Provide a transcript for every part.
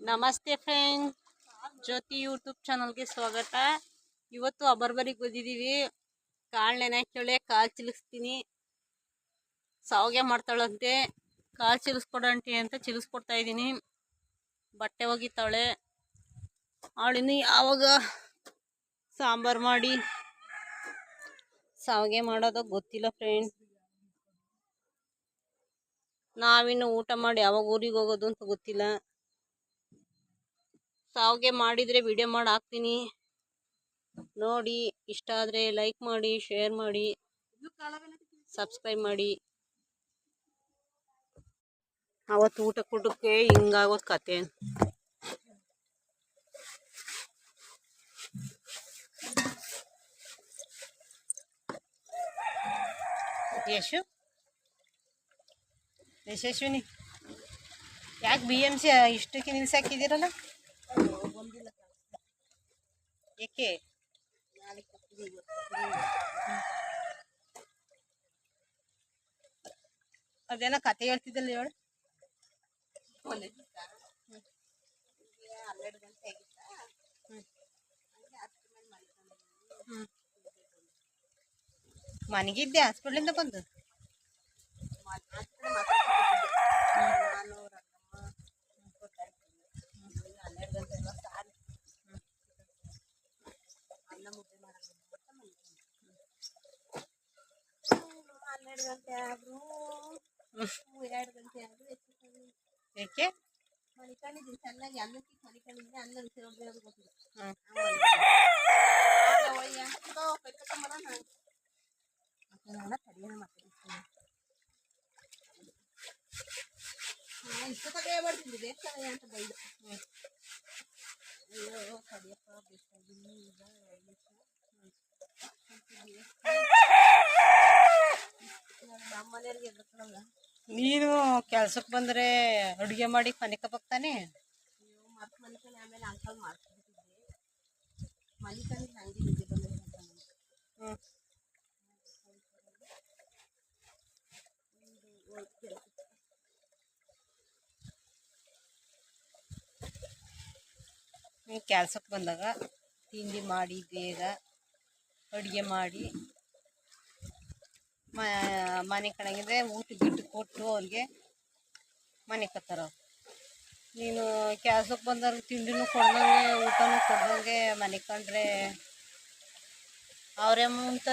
ನಮಸ್ತೆ ಫ್ರೆಂಡ್ ಜ್ಯೋತಿ ಯೂಟ್ಯೂಬ್ ಚಾನಲ್ಗೆ ಸ್ವಾಗತ. ಇವತ್ತು ಅಬರ್ಬರಿಗೆ ಬಂದಿದ್ದೀವಿ ಕಾಳು ನೆನೆಕ್ತೇಳೆ ಕಾಲು ಚಿಲಿಸ್ತೀನಿ. ಸಾವಿಗೆ ಮಾಡ್ತಾಳಂತೆ. ಕಾಲು ಚಿಲಿಸ್ಕೊಡಂಟಿ ಅಂತ ಚಿಲಿಸ್ಕೊಡ್ತಾ ಇದ್ದೀನಿ. ಬಟ್ಟೆ ಒಗಿತಾಳೆ. ಅವಳಿನ್ನು ಯಾವಾಗ ಸಾಂಬಾರು ಮಾಡಿ? ಸಾವಿಗೆ ಮಾಡೋದು ಗೊತ್ತಿಲ್ಲ ಫ್ರೆಂಡ್ ನಾವಿನ್ನು ಊಟ ಮಾಡಿ ಯಾವಾಗ ಊರಿಗೆ ಹೋಗೋದು ಅಂತ ಗೊತ್ತಿಲ್ಲ. ಸಾವಿಗೆ ಮಾಡಿದರೆ ವಿಡಿಯೋ ಮಾಡಿ ಹಾಕ್ತೀನಿ. ನೋಡಿ, ಇಷ್ಟ ಆದರೆ ಲೈಕ್ ಮಾಡಿ ಶೇರ್ ಮಾಡಿ ಸಬ್ಸ್ಕ್ರೈಬ್ ಮಾಡಿ. ಅವತ್ತು ಊಟ ಕೂಟಕ್ಕೆ ಹಿಂಗಾಗೋದು ಕತೆ. ಯಶು? ಯಶಸ್ವಿನಿ? ಯಾಕೆ ಬಿ ಎಂ ಸಿ ಇಷ್ಟಕ್ಕೆ ನಿಲ್ಸಾಕಿದ್ದೀರಲ್ಲ ಏಕೆ ಅದೇನೋ ಕತೆ ಹೇಳ್ತಿದ್ದಲ್ಲ ಹೇಳು ಮನೆಗಿದ್ದೆ ಹಾಸ್ಪಿಟ್ಲಿಂದ ಬಂದು ಚೆನ್ನಾಗಿ ಅನ್ನಕ್ಕೆ ಅನ್ನ ಅಂತ ಬೈದು. ಅಯ್ಯೋ ಕಡಿಯಪ್ಪ ಬೇಕಾಗಿಲ್ಲ ಈಗ ಎರಡು ನಿಮಿಷ ನಮ್ಮ ಮನೆಯವ್ರಿಗೆ ನೀನು ಕೆಲ್ಸಕ್ಕೆ ಬಂದರೆ ಅಡುಗೆ ಮಾಡಿ ಮನೆ ಕಪ್ಪಾಗ್ತಾನೆ ಅಯ್ಯೋ ಮತ್ತೆ ಮನಿಕೊಂಡು ಆಮೇಲೆ ಅಂಕಲ್ ಮಾಡ್ಕೊಂಡಿದ್ದೆ ಮನಿಕೊಂಡು ಹಂಗೆ ನಿದ್ದೆ ಬಂದ್ರೆ ಹ್ಞೂ ನೀವು ಕೆಲ್ಸಕ್ಕೆ ಬಂದಾಗ ತಿಂಡಿ ಮಾಡಿ ಬೇಗ ಅಡುಗೆ ಮಾಡಿ ಮ ಮನೆ ಕಣಗಿದ್ರೆ ಊಟ ಗಿಟ್ಟು ಕೊಟ್ಟು ಅವ್ರಿಗೆ ಮನೆ ಕತ್ತಾರ ಅವ್ರು. ನೀನು ಕೆಲ್ಸಕ್ಕೆ ಬಂದವ್ರಿಗೆ ತಿಂಡಿನೂ ಕೊಡ್ದಂಗೆ, ಊಟನೂ ಕೊಡ್ದಂಗೆ ಮನೆ ಕಂಡ್ರೆ ಅವ್ರೇ ಮುಂತ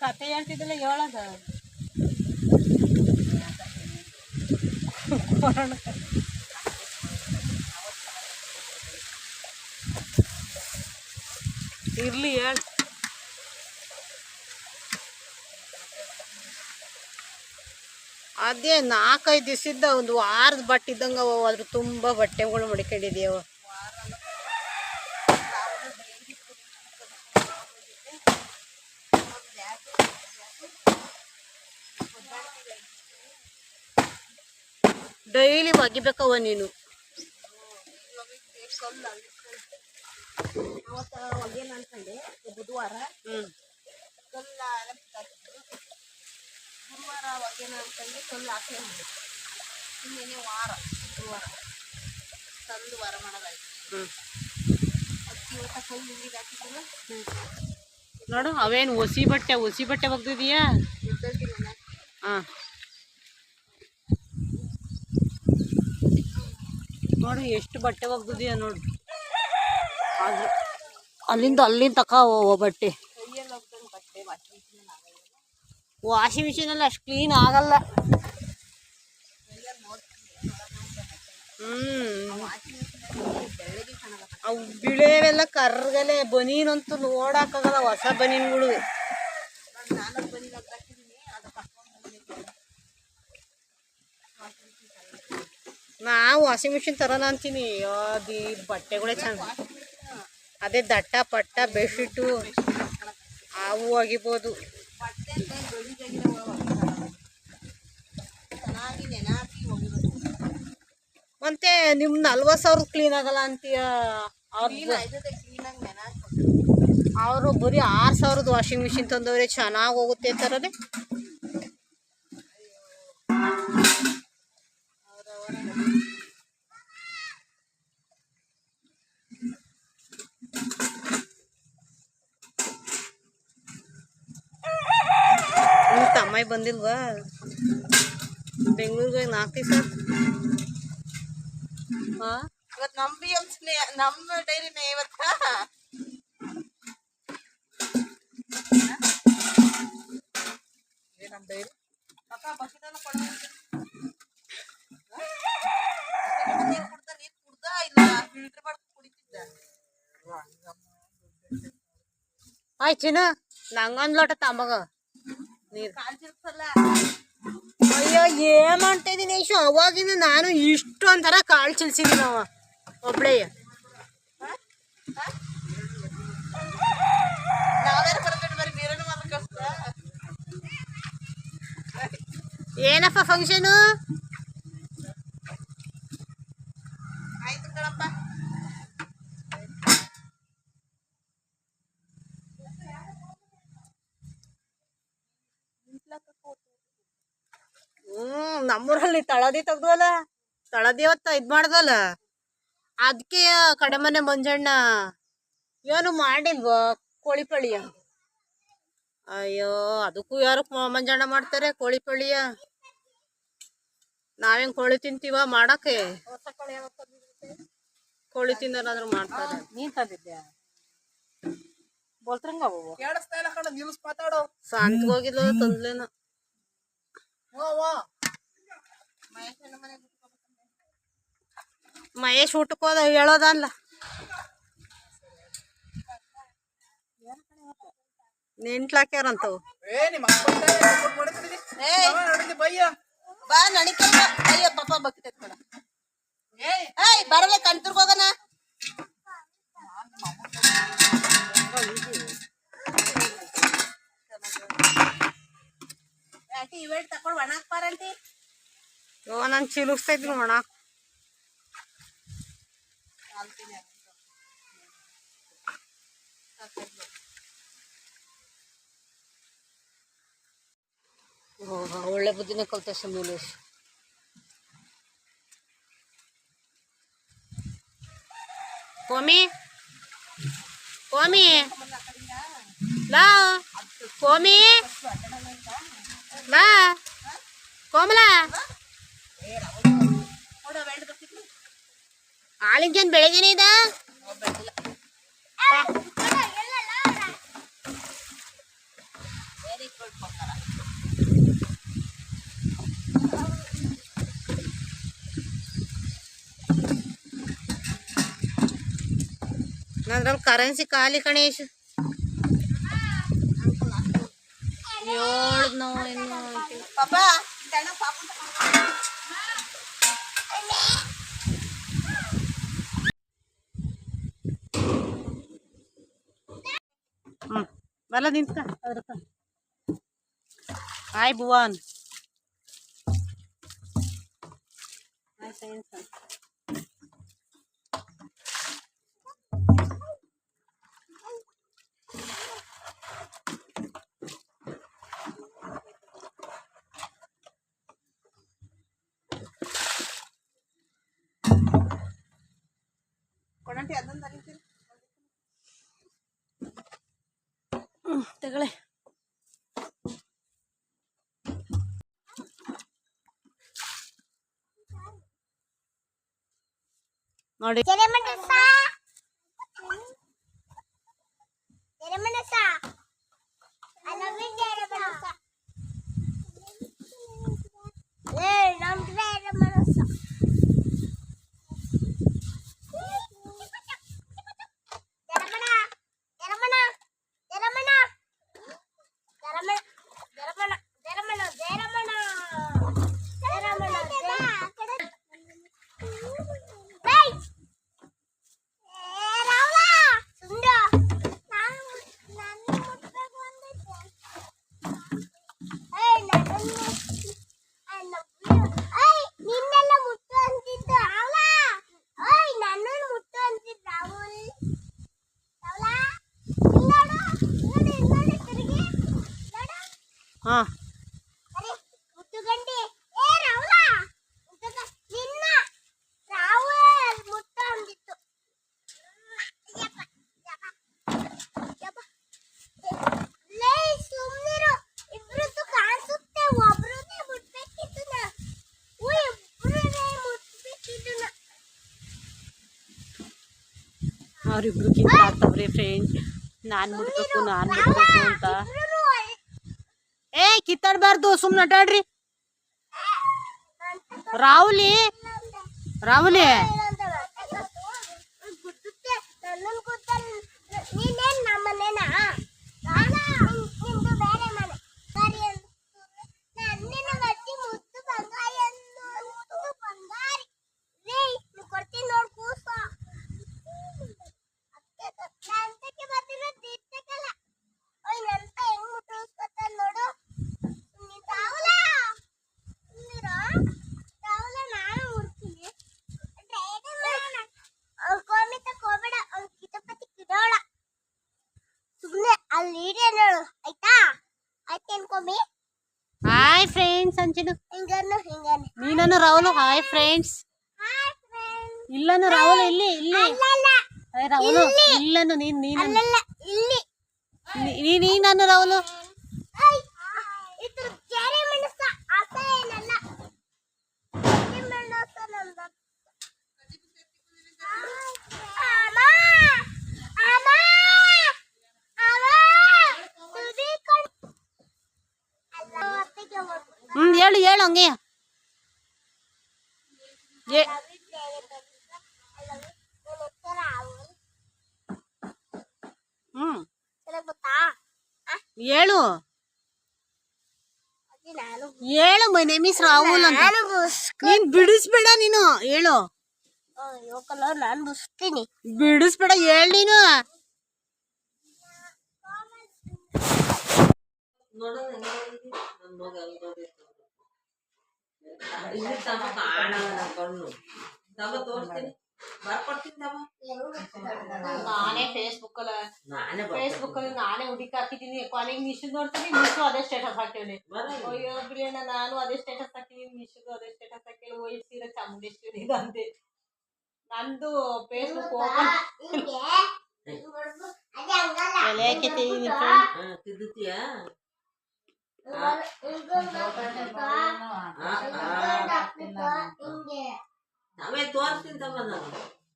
ಕತೆ ಹೇಳ್ತಿದ್ದಿಲ್ಲ ಹೇಳದ. ಇರ್ಲಿ, ಹೇಳ ಅದೇ ನಾಲ್ಕೈದು ದಿವಸದ ಒಂದು ವಾರದ ಬಟ್ಟೆ ಇದ್ದಂಗೆ ಅವು ಅದ್ರ ತುಂಬ ಬಟ್ಟೆಗಳು ಮಡಿಕೊಂಡಿದ್ದೀವ ಡೈಲಿ ಒಗಿಬೇಕವ ನೀನು. ಬುಧವಾರ. ಹ್ಞೂ ಕಲ್ಲ ಗುರುವಾರ ಅಂತಂದರೆ ಕಲ್ಲು ಹಾಕೇ ಮಾಡಿದ್ದೆ ಇನ್ನೇನೆ ವಾರ ಗುರುವಾರ. ತಂದು ವಾರ ಮಾಡೋದಾಯ್ತು. ಅಕ್ಕಿ ಊಟ ಕಲ್ಲು ನೀರಿಗೆ ಹಾಕಿದ್ರು ನೋಡು ಅವೇನು ಹೊಸಿ ಬಟ್ಟೆ ಹೊಸಿ ಬಟ್ಟೆ ಒಗ್ದಿದೀಯಾ? ಹಾಂ. ನೋಡು ಎಷ್ಟು ಬಟ್ಟೆ ಒಗ್ದಿದೀಯ ನೋಡು. ಅದು ಅಲ್ಲಿಂದ ಅಲ್ಲಿಂದ ತಕ ಬಟ್ಟೆ ಕೈಯಲ್ಲಿ ಹೋಗ್ದಂಗೆ ಬಟ್ಟೆ ವಾಷಿಂಗ್ ಮಿಷಿನ್ ಆಗಲ್ಲ ವಾಷಿಂಗ್ ಮಿಷಿನಲ್ಲಿ ಅಷ್ಟು ಕ್ಲೀನ್ ಆಗಲ್ಲ. ಅವು ಬಿಳೆವೆಲ್ಲ ಕರ್ಗಲೆ, ಬನೀನಂತೂ ನೋಡಕ್ಕಾಗಲ್ಲ ಹೊಸ ಬನೀನ್ಗಳು. ನಾವು ವಾಷಿಂಗ್ ಮಿಷಿನ್ ತರೋಣ ಅಂತೀನಿ. ಅದು ಬಟ್ಟೆಗಳೇ ಚೆಂದ. ಅದೇ ದಟ್ಟ ಪಟ್ಟ ಬೆಡ್ಶೀಟು ಅವು ಒಗಿಬೋದು ಬಟ್ಟೆ ಚೆನ್ನಾಗಿ ನೆನಾಕಿ ಮತ್ತೆ ನಿಮ್ ನಲ್ವತ್ತು ಸಾವಿರ ಕ್ಲೀನ್ ಆಗಲ್ಲ ಅಂತೀಯ ಅವ್ರ ಕ್ಲೀನ್ ಆಯ್ತದೆ ಕ್ಲೀನಾಗಿ ನೆನಾಕಿ ಅವರು ಬರೀ ಆರು ಸಾವಿರದ ವಾಷಿಂಗ್ ಮಿಷಿನ್ ತಂದವ್ರೆ ಚೆನ್ನಾಗಿ ಹೋಗುತ್ತೆ ಅಂತಾರದೆ ಬಂದಿಲ್ವಾ ಬೆಂಗಳೂರಿಗೆ ನಾಲ್ಕು ದಿವಸ ಹಾಂ ಇವತ್ತು ನಮ್ಮ ಬಿ ಎಮ್ ನಮ್ಮ ಡೈರಿನೇ ಇವತ್ತ ನಮ್ಮ ಡೈರಿ ಪಪ್ಪ ಬಕೆಟೆಲ್ಲ ಕೊಡ ನೀರು ಕುಡ್ದ ನೀರು ಕುಡ್ದ ಇಲ್ಲ ಫಿಲ್ಟರ್ ಮಾಡ್ಕೊಂಡು ಕುಡಿತಿದ್ದ ಆಯ್ತು ಚಿನ್ನ ನಂಗೊಂದು ಲೋಟ ತಮ್ಮಗ ನೀರು ಕಾಲ್ ಚಿಲ್ಸಲ್ಲ ಅಯ್ಯೋ ಏನ್ ಮಾಡ್ತಾ ಇದೀನಿ ಇಶು ಅವಾಗಿಂದ ನಾನು ಇಷ್ಟೊಂಥರ ಕಾಳು ಚಿಲ್ಸಿದೀನಿ ಅವ ಒಬ್ಳೇ ನಾವೇನು ಬರ್ಬೇಕು ಬರೀ ನೀರನ್ನು ಮಾತ್ರ ಕಷ್ಟ ಏನಪ್ಪ ಫಂಕ್ಷನು ಆಯ್ತು ಕಣಪ್ಪ ನಮ್ಮೂರಲ್ಲಿ ತಳದಿ ತೆಗ್ದವಲ್ಲ? ತಳದಿ ಹೊತ್ತ ಇದ್ ಮಾಡ್ದಲ್ಲ? ಅದಕ್ಕೆ ಕಡೆ ಮನೆ ಮಂಜಣ್ಣ ಏನು ಮಾಡಿಲ್ವ ಕೋಳಿ ಪಳಿಯ ಅಯ್ಯೋ ಅದಕ್ಕೂ ಯಾರು ಮಂಜಣ್ಣ ಮಾಡ್ತಾರೆ ಕೋಳಿ ಪಳಿಯ ನಾವೇನ್ ಕೋಳಿ ತಿಂತೀವ ಮಾಡಕ್ಕೆ? ಕೋಳಿ ತಿನ್ನೋರಾದ್ರೂ ಮಾಡ್ತಾರೆ. ನೀನ್ ತಂದಿದ್ಯಾ? ಬೋಲ್ತ್ರಂಗ ಅವು? ಕೇಳಿಸ್ತಾ ಇಲ್ಲ ಕಣ ನಿಲ್ಸ್ ಮಾತಾಡು ಸಂತ ಹೋಗಿಲ್ಲ ತಂದ್ಲೇನ. ಮಹೇಶ್ ಊಟಕ್ಕೆ ಹೋದ ಹೇಳೋದಲ್ಲ ನೆಂಟ್ಲಾಕ್ಯಾರಂತವು ಏ ನಿಮ್ಮ ಬಯ್ಯ ಬಾ ನಡಿಕಲ್ಲ ಅಯ್ಯ ಪಾಪ ಬಕೆಟ್ ಎತ್ಕೊಳ ಏಯ್ ಬರಲ್ಲ ಕಣ್ತುರ್ಗ ಹೋಗೋಣ ಆಂಟಿ ಇವೆಂಟ್ ತಕೊಂಡು ಒಣ ಹಾಕ್ಪಾರ ಆಂಟಿ ಯೋ ನಾನು ಚಿಲುಕ್ಸ್ತಾ ಇದ್ದೀನಿ ಒಣ ಒಳ್ಳೆ ಬುದ್ಧಿನೇ ಕಲ್ತ ಸಮೀಲೇಶ್ ಕೋಮಿ ಕೋಮಿ ಲಾ ಕೋಮಿ ಲಾ ಕೋಮಲಾ ಹಾಲಿಂಜನ್ ಬೆಳಗ್ಗೆನೇ ಇದ? ವೆರಿ ಗುಡ್ ಬಂಗಾರ ನಂದ್ರಲ್ಲಿ ಕರೆನ್ಸಿ ಖಾಲಿ ಗಣೇಶ್ ಏಳು ನಾವು ಇನ್ನು ಪಾಪ మళ్ళీ దించుకో అదొక హాయ్ భువాన్. Hi friends. ನೋಡಿ. ಅವ್ರಿಬ್ರು ಕಿತ್ತಾಡ್ತವ್ರೆ ಫ್ರೆಂಡ್ಸ್ ನಾನು ಮುಟ್ಬೇಕು ನಾನು ಮುಟ್ಬೇಕು ಅಂತ. ಏ ಕಿತ್ತಾಡ್ಬಾರ್ದು ಸುಮ್ಮನೆ ಅಡ್ಡಾಡ್ರಿ ರಾಹುಲಿ ರಾಹುಲಿ. మమ్మీ. హాయ్ ఫ్రెండ్స్ అంచను ఇంగను ఇంగను నీనను రావులు. Hi friends. ఇల్లను రావులు ఇల్లి ఇల్లి. అరే రావులు ఇల్లను నీ నీను ఇల్లి. నీ నీనను రావులు. ఇతరు ಹೇಳು ಹೇಳು ಹಂಗೆ. ಹ್ಮ್. ಹೇಳು. ಹೇಳು ಮೈ ನೇಮ್ ಇಸ್ ರಾಹುಲ್ ಅಂತ. ನೀನ್ ಬಿಡಿಸ್ಬೇಡ ನೀನು, ಹೇಳು. ನಾನು. ಬಿಡಿಸ್ತೀನಿ ಬಿಡಿಸ್ಬೇಡ ಹೇಳು ನೀನು ಇಲ್ಲಿ ತಮ್ಮ ನನ್ನ ಕಣ್ಣು. ತಮ್ಮ ತೋರಿಸ್ತೀನಿ. ಬರ್ಕೊಡ್ತೀನಿ ತಮ್ಮ ನಾನೇ ಫೇಸ್ಬುಕ್ ಅಲ್ಲ. ನಾನೇ ಫೇಸ್ಬುಕ್ ಅಲ್ಲಿ ನಾನೇ ಹುಡುಕಿ ಹಾಕಿದ್ದೀನಿ. ಕಾಲಿಂಗ್ ಮಿಶು ನೋಡ್ತೀನಿ. ಮಿಶು ಅದೇ ಸ್ಟೇಟಸ್ ಹಾಕ್ತೀನಿ. ಅಯ್ಯೋ ನಾನು ಅದೇ ಸ್ಟೇಟಸ್ ಹಾಕಿದ್ದೀನಿ ಮಿಶುದು ಅದೇ ಸ್ಟೇಟಸ್ ಹಾಕಿ ವಯಸ್ಸಿರೋ ಚಾಮುಂಡೇಶ್ವರಿ ಅಂತೆ ನಂದು ಫೇಸ್ಬುಕ್ ಓಪನ್ ಎಲೆ ಹಾಕಿದ್ದೀನಿ friend. ತಿದ್ದುತ್ತೀಯ ನಾವೇ ತೋರಿಸ್ತೀನಿ ತಮ್ಮ ನಾನು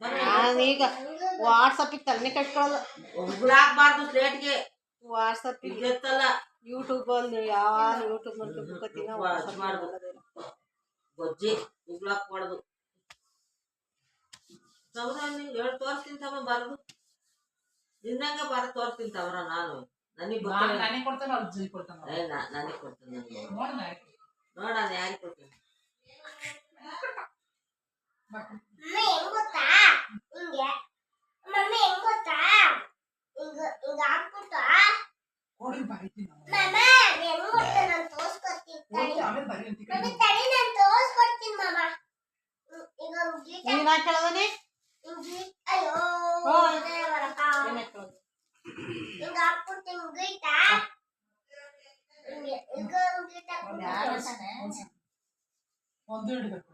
ನಾನೀಗ ವಾಟ್ಸಪ್ಪಿಗೆ ತಲೆ ಕಟ್ಕೊಳ್ಳೋದು ಉಗುಳಾಕ್ಬಾರ್ದು ಸ್ಲೇಟ್ಗೆ. ವಾಟ್ಸಪ್ ಇದ್ದತ್ತಲ್ಲ ಯೂಟ್ಯೂಬ್ ಅಲ್ಲಿ ಯಾವ ಯೂಟ್ಯೂಬ್ ನೋಡ್ಕೊತೀನಿ ವಾಟ್ಸಪ್ ಮಾಡ್ಬೋದು. ಬೊಜ್ಜಿ ಉಗುಳಾಕ್ಬಾರ್ದು ತವರ ನೀವು ಹೇಳಿ ತೋರಿಸ್ತೀನಿ ತಮ್ಮ ಬಾರದು. ನಿನ್ನಂಗೆ ಬರ ತೋರಿಸ್ತೀನಿ ತವರ ನಾನು. ನನಗೆ ನಾನೇ ಕೊಡ್ತಾನೆ ಅಜ್ಜಿ ಕೊಡ್ತಾನೆ. ನಾನೇ ಕೊಡ್ತಾನೆ ಕೊಡ್ತೀನಿ. ಯಾರಿಗೆ ಮಮ್ಮಿ ಹೆಂಗ್ ಗೊತ್ತಾ? ಹಿಂಗೆ. ಮಮ್ಮಿ ಹೆಂಗ್ ಗೊತ್ತಾ? ಹಿಂಗ ಹಿಂಗ ಹಾಕ್ಬಿಟ್ಟು ಕೊಡಿ ಬಾಯ್ತೀನಿ ಮಮ್ಮ ಹೆಂಗ್ ಗೊತ್ತಾ? ನಾನು ತೋರ್ಸ್ಕೊಡ್ತೀನಿ ತಡಿ. ನಾನು ತೋರ್ಸ್ಕೊಡ್ತೀನಿ ಮಾಮ ಈಗ ಹಾಕ್ಬಿಟ್ಟು ಹಿಂಗ್ ಗೀಟ ಹಿಂಗೆ ಈಗ ಗೀಟ ಒಂದು ಹಿಡಿಬೇಕು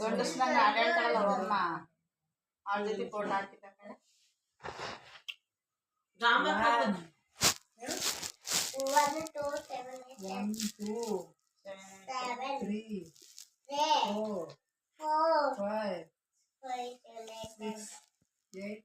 ಗಂಡಸ್ನಂಗ ಆಡಾಡ್ತಾಳಲ್ಲ ಅವ್ರಮ್ಮ ಅವ್ಳ ಜೊತೆ ಫೋಟೋ ಹಾಕಿದ ಕಡೆ Rama one two seven one two seven three four four four five five seven six eight